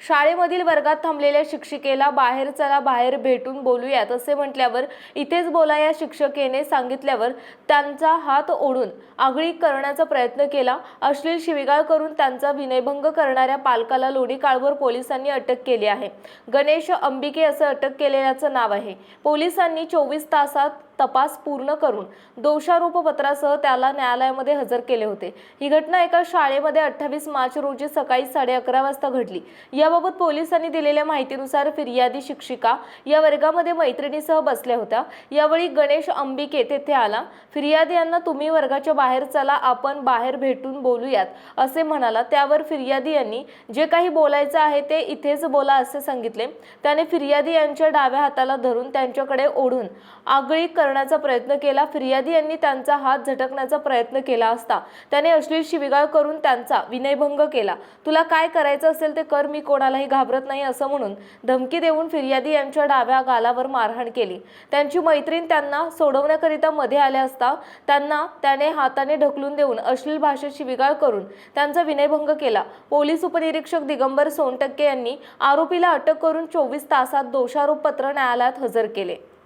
शाळेमधील वर्गात थांबलेल्या शिक्षिकेला बाहेर चला बाहेर भेटून बोलूयात असे म्हटल्यावर इथेच बोला या शिक्षकेने सांगितल्यावर त्यांचा हात ओढून आगळी करण्याचा प्रयत्न केला. अश्लील शिवीगाळ करून त्यांचा विनयभंग करणाऱ्या पालकाला लोणी काळभोर पोलिसांनी अटक केली आहे. गणेश अंबिके असं अटक केलेल्याचं नाव आहे. पोलिसांनी चोवीस तासात तपास पूर्ण करून दोषारोपपत्रासह त्याला न्यायालयामध्ये हजर केले होते. ही घटना एका शाळेमध्ये अठ्ठावीस मार्च रोजी सकाळी साडे अकरा वाजता घडली. या याबाबत पोलिसांनी दिलेल्या माहितीनुसार फिर्यादी शिक्षिका या वर्गामध्ये मैत्रिणीसह बसल्या होत्या. यावेळी गणेश अंबिके तेथे आला. फिर्यादी यांना तुम्ही वर्गाच्या बाहेर चला आपण बाहेर भेटून बोलूयात असे म्हणाला. त्यावर फिर्यादी यांनी जे काही बोलायचं आहे ते इथेच बोला असे सांगितले. त्याने फिर्यादी यांच्या डाव्या हाताला धरून त्यांच्याकडे ओढून आगळी करण्याचा प्रयत्न केला. फिर्यादी यांनी त्यांचा हात झटकण्याचा प्रयत्न केला असता त्याने अश्लील शिवीगाळ करून त्यांचा विनयभंग केला. तुला काय करायचं असेल ते कर मी कोण कोणालाही घाबरत नाही असं म्हणून धमकी देऊन फिर्यादी यांच्या डाव्या गालावर मारहाण केली. त्यांची मैत्रीण त्यांना सोडवण्याकरिता मध्ये आल्या असता त्यांना त्याने हाताने ढकलून देऊन अश्लील भाषेत शिविगाळ करून त्यांचा विनयभंग केला. पोलीस उपनिरीक्षक दिगंबर सोनटक्के यांनी आरोपीला अटक करून चोवीस तासात दोषारोपपत्र न्यायालयात हजर केले.